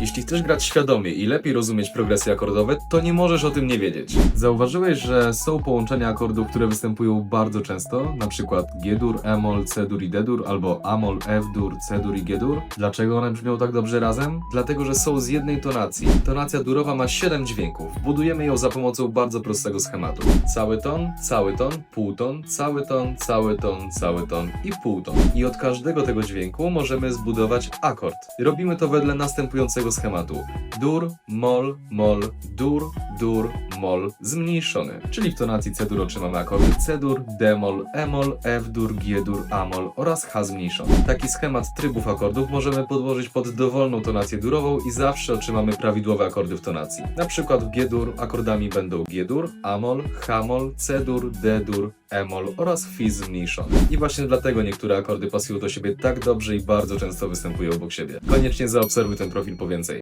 Jeśli chcesz grać świadomie i lepiej rozumieć progresje akordowe, to nie możesz o tym nie wiedzieć. Zauważyłeś, że są połączenia akordów, które występują bardzo często, na przykład G-dur, E-moll, C-dur i D-dur, albo A-moll, F-dur, C-dur i G-dur. Dlaczego one brzmią tak dobrze razem? Dlatego, że są z jednej tonacji. Tonacja durowa ma 7 dźwięków. Budujemy ją za pomocą bardzo prostego schematu. Cały ton, cały ton, półton, cały ton, cały ton, cały ton i półton. I od każdego tego dźwięku możemy zbudować akord. Robimy to wedle następującego schematu. Dur, mol, mol, dur, dur, mol, zmniejszony. Czyli w tonacji C-dur otrzymamy akordy C-dur, D-mol, E-mol, F-dur, G-dur, A-mol oraz H zmniejszony. Taki schemat trybów akordów możemy podłożyć pod dowolną tonację durową i zawsze otrzymamy prawidłowe akordy w tonacji. Na przykład w G-dur akordami będą G-dur, A-mol, H-mol, C-dur, D-dur, E-mol oraz Fi zmniejszony. I właśnie dlatego niektóre akordy pasują do siebie tak dobrze i bardzo często występują obok siebie. Koniecznie zaobserwuj ten profil po więcej.